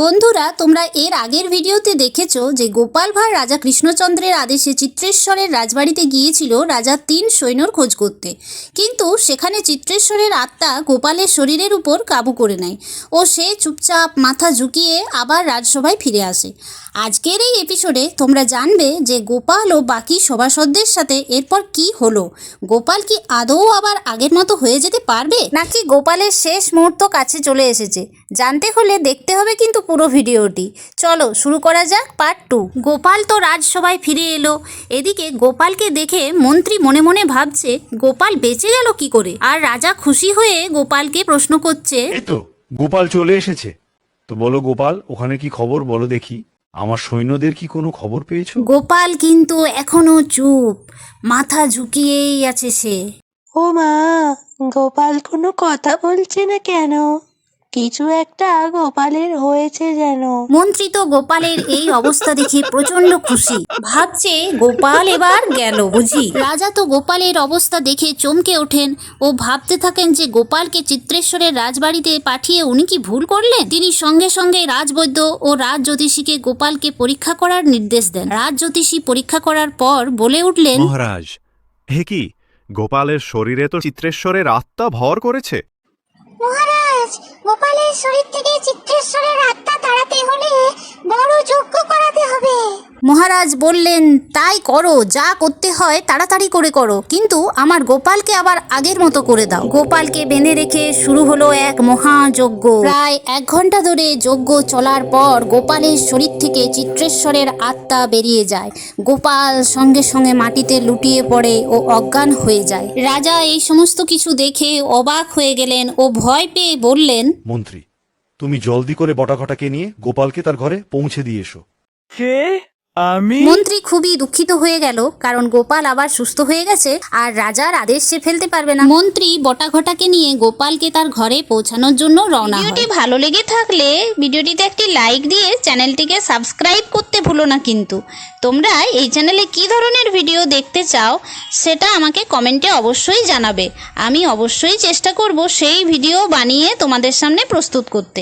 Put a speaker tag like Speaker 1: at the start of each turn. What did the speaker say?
Speaker 1: বন্ধুরা, তোমরা এর আগের ভিডিওতে দেখেছ যে গোপাল ভাঁড় রাজা কৃষ্ণচন্দ্রের আদেশে চিত্রেশ্বরের রাজবাড়িতে গিয়েছিল রাজার তিন সৈন্যর খোঁজ করতে। কিন্তু সেখানে চিত্রেশ্বরের আত্মা গোপালের শরীরের উপর কাবু করে নেয় ও সে চুপচাপ মাথা ঝুঁকিয়ে আবার রাজসভায় ফিরে আসে। আজকের এই এপিসোডে তোমরা জানবে যে গোপাল ও বাকি সভাসদদের সাথে এরপর কি হলো। গোপাল কি আদৌ আবার আগের মতো হয়ে যেতে পারবে? নাকি গোপালের শেষ মুহূর্ত কাছে চলে এসেছে? জানতে হলে দেখতে হবে কিন্তু পুরো ভিডিওটি। চলো শুরু করা যাক পার্ট টু গোপাল তো রাজসভায় ফিরে এলো। এদিকে গোপালকে দেখে মন্ত্রী মনে মনে ভাবছে গোপাল বেঁচে গেল কি করে? আর রাজা খুশি হয়ে গোপালকে প্রশ্ন করছে
Speaker 2: এই তো গোপাল চলে এসেছে। তো বলো গোপাল ওখানে কি খবর? বলো দেখি। আমার সৈন্যদের কি কোনো খবর পেয়েছ?
Speaker 1: গোপাল কিন্তু এখনও চুপ। মাথা ঝুঁকিয়েই আছে সে।
Speaker 3: ও মা গোপাল কোনো কথা বলছে না কেন? কিছু একটা গোপালের হয়েছে যেন।
Speaker 1: মন্ত্রী তো গোপালের এই অবস্থা দেখে প্রচণ্ড খুশি। ভাবছে গোপাল এবার গেল বুঝি? রাজা তো গোপালের অবস্থা দেখে চমকে ওঠেন ও ভাবতে থাকেন যে গোপালকে চিত্রেশ্বরের রাজবাড়িতে পাঠিয়ে উনি কি ভুল করলেন? তিনি সঙ্গে সঙ্গে রাজবৈদ্য ও রাজ জ্যোতিষীকে গোপালকে পরীক্ষা করার নির্দেশ দেন। রাজ জ্যোতিষী পরীক্ষা করার পর বলে উঠলেন
Speaker 4: মহারাজ হে কি? গোপালের শরীরে তো চিত্রেশ্বরের আত্মা ভর করেছে।
Speaker 5: মহারাজ গোপালের শরীর থেকে চিত্রেশ্বরের
Speaker 1: মহারাজ বললেন তাই করো যা করতে হয় তাড়াতাড়ি করে করো। কিন্তু আমার গোপালকে আবার আগের মতো করে দাও। গোপালকে বেঁধে রেখে শুরু হলো এক মহাযজ্ঞ। প্রায় এক ঘণ্টা ধরে যজ্ঞ চলার পর গোপালের শরীর থেকে চিত্রেশ্বরের আত্মা বেরিয়ে যায়। গোপাল সঙ্গে সঙ্গে মাটিতে লুটিয়ে পড়ে ও অজ্ঞান হয়ে যায়। রাজা এই সমস্ত কিছু দেখে অবাক হয়ে গেলেন ও ভয় পেয়ে বললেন
Speaker 2: মন্ত্রী তুমি জলদি করে বটাঘটাকে নিয়ে গোপালকে তার ঘরে পৌঁছে দিয়ে এসো।
Speaker 6: কে? আমি
Speaker 1: মন্ত্রী খুবই দুঃখিত হয়ে গেল কারণ গোপাল আবার সুস্থ হয়ে গেছে আর রাজার আদেশ সে ফেলতে পারবে না। মন্ত্রী বটাঘটাকে নিয়ে গোপালকে তার ঘরে পৌঁছানোর জন্য রওনা
Speaker 7: ভিডিওটি
Speaker 1: হয়।
Speaker 7: ভালো লেগে থাকলে ভিডিওটিতে একটি লাইক দিয়ে চ্যানেলটিকে সাবস্ক্রাইব করতে ভুলো না কিন্তু। তোমরা এই চ্যানেলে কি ধরনের ভিডিও দেখতে চাও সেটা আমাকে কমেন্টে অবশ্যই জানাবে। আমি অবশ্যই চেষ্টা করব সেই ভিডিও বানিয়ে তোমাদের সামনে প্রস্তুত করতে।